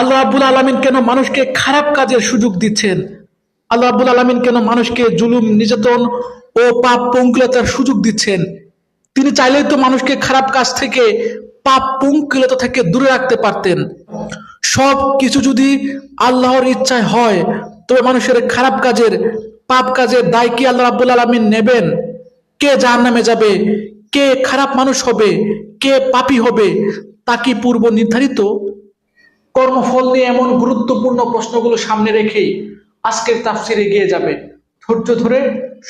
আল্লাহ আব্বুল আলমিন কেন মানুষকে খারাপ কাজের সুযোগ দিচ্ছেন? আল্লাহ আব্বুল আলমিন কেন মানুষকে জুলুম, নির্যাতন ও পাপ পঙ্কিলতার সুযোগ দিচ্ছেন? তিনি চাইলেই তো মানুষকে খারাপ কাজ থেকে, পাপ পঙ্কিলতা থেকে দূরে রাখতে পারতেন। সব কিছু যদি আল্লাহর ইচ্ছায় হয়, তবে মানুষের খারাপ কাজের, পাপ কাজের দায় কি আল্লাহ রাব্বুল আলমিন নেবেন? কে জাহান নামে যাবে? কে খারাপ মানুষ হবে? কে পাপি হবে? তা কি পূর্ব নির্ধারিত কর্মফল নিয়ে এমন গুরুত্বপূর্ণ প্রশ্নগুলো সামনে রেখেই আজকের তাফসির এগিয়ে যাবে। ধৈর্য ধরে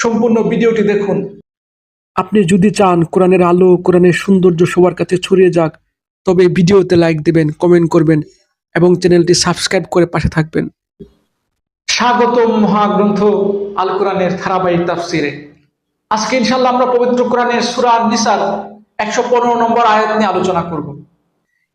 সম্পূর্ণ ভিডিওটি দেখুন। আপনি যদি চান কোরআনের আলো কোরআনের সৌন্দর্য সবার কাছে ছড়িয়ে যাক তবে ভিডিওতে লাইক দেবেন কমেন্ট করবেন এবং চ্যানেলটি সাবস্ক্রাইব করে পাশে থাকবেন। স্বাগত মহাগ্রন্থ আল কোরআনের ধারাবাহিক তাফসিরে। আজকে ইনশাল্লাহ আমরা পবিত্র কোরআনের সূরা নিসার একশো পনেরো নম্বর আয়াত নিয়ে আলোচনা করব।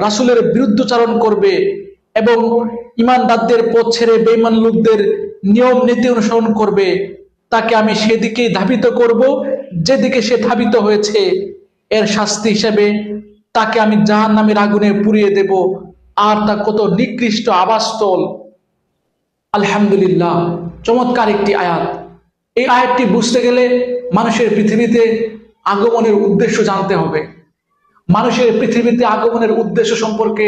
রাসূলের বিরুদ্ধচারণ করবে এবং ইমানদারদের পথ ছেড়ে বেঈমান লোকদের নিয়ম নীতি অনুসরণ করবে, তাকে আমি সেদিকেই ধাবিত করব। যেদিকে সে ধাবিত হয়েছে, এর শাস্তি হিসেবে তাকে আমি জাহান নামের আগুনে পুড়িয়ে দেব। আর তা কত নিকৃষ্ট আবাসস্থল। আলহামদুলিল্লাহ। চমৎকার একটি আয়াত। এই আয়াতটি বুঝতে গেলে মানুষের পৃথিবীতে আগমনের উদ্দেশ্য জানতে হবে। মানুষের পৃথিবীতে আগমনের উদ্দেশ্য সম্পর্কে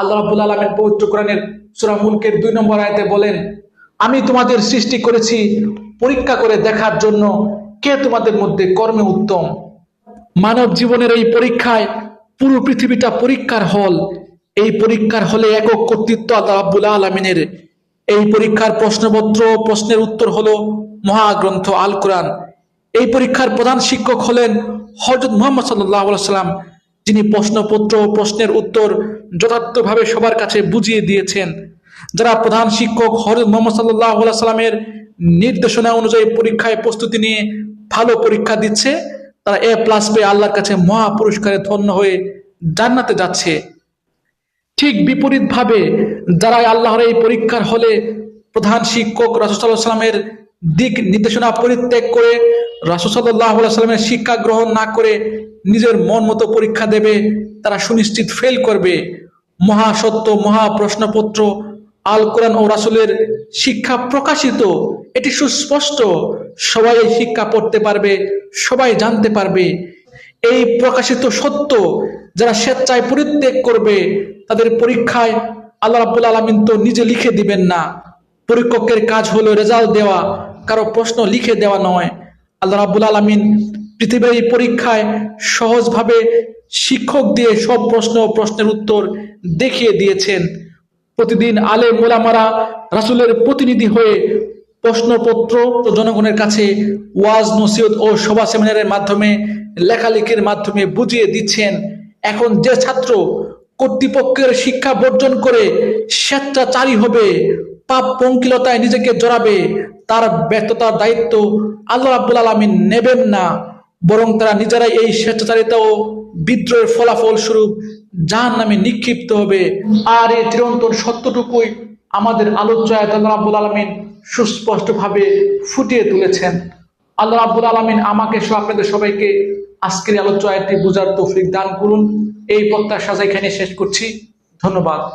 আল্লাহ রাব্বুল আলামিন পবিত্র কোরআনের সূরা মুলকের দুই নম্বর আয়াতে বলেন, আমি তোমাদের সৃষ্টি করেছি পরীক্ষা করে দেখার জন্য কে তোমাদের মধ্যে কর্মে উত্তম? মানব জীবনের এই পরীক্ষায় পুরো পৃথিবীটা পরীক্ষার হল। এই পরীক্ষার হলে একক কর্তৃত্ব আল্লাহ রাব্বুল আলামিনের। এই পরীক্ষার প্রশ্নপত্র প্রশ্নের উত্তর হলো মহাগ্রন্থ আল কোরআন এই পরীক্ষার প্রধান শিক্ষক হলেন হজরত মোহাম্মদ সাল্লাহ সাল্লাম যিনি প্রশ্নপত্র প্রশ্নের উত্তর যথার্থভাবে সবার কাছে বুঝিয়ে দিয়েছেন, যারা প্রধান শিক্ষক হজরত মোহাম্মদ সাল্লাহ সাল্লামের নির্দেশনা অনুযায়ী পরীক্ষায় প্রস্তুতি নিয়ে ভালো পরীক্ষা দিচ্ছে, তারা এ প্লাস পেয়ে আল্লাহর কাছে মহা পুরস্কারে ধন্য হয়ে জান্নাতে যাচ্ছে। ঠিক বিপরীতভাবে যারা আল্লাহর এই পরীক্ষার হলে প্রধান শিক্ষক রাসুসাল্লাহ সাল্লামের দিক নির্দেশনা পরিত্যাগ করে রাসুসাল্লাহ সাল্লামের শিক্ষা গ্রহণ না করে নিজের মন মতো পরীক্ষা দেবে, তারা সুনিশ্চিত ফেল করবে। মহাসত্য মহা প্রশ্নপত্র আল কোরআন ও রাসুলের শিক্ষা প্রকাশিত, এটি সুস্পষ্ট। সবাই শিক্ষা পড়তে পারবে, সবাই জানতে পারবে। এই প্রকাশিত সত্য যারা স্বেচ্ছায় পরিত্যাগ করবে, তাদের পরীক্ষায় আল্লাহ রাব্বুল আলমিন তো নিজে লিখে দিবেন না। পরীক্ষকের কাজ হলো রেজাল্ট দেওয়া, কারও প্রশ্ন লিখে দেওয়া নয়। আল্লাহ রাব্বুল আলমিন পৃথিবীর এই পরীক্ষায় সহজভাবে শিক্ষক দিয়ে সব প্রশ্ন প্রশ্নের উত্তর দেখিয়ে দিয়েছেন। প্রতিদিন আলে মোলামারা রাসুলের প্রতিনিধি হয়ে প্রশ্নপত্র জনগণের কাছে ওয়াজ, নসিহত ও সভা সেমিনারের মাধ্যমে লেখালেখির মাধ্যমে বুঝিয়ে দিচ্ছেন। এখন যে ছাত্র কর্তৃপক্ষের শিক্ষা বর্জন করে স্বেচ্ছাচারী হবে পাপ পঙ্কিলতায় নিজেকে জড়াবে, তার ব্যর্থতার দায়িত্ব আল্লাহ রাব্বুল আলমিন নেবেন না। বরং তারা নিজেরাই এই স্বেচ্ছাচারিতা ও বিদ্রোহের ফলাফল স্বরূপ যার নামে নিক্ষিপ্ত হবে। আর এই চিরন্তন সত্যটুকুই আমাদের আলোচ্য আল্লাহ রাব্বুল আলমিন সুস্পষ্টভাবে ফুটিয়ে তুলেছেন। আল্লাহ রাব্বুল আলমিন আমাকে আপনাদের সবাইকে আজকের আলোচ্য আয়াতটি বোঝার তৌফিক দান করুন। এই প্রত্যাশা এখানে শেষ করছি। ধন্যবাদ।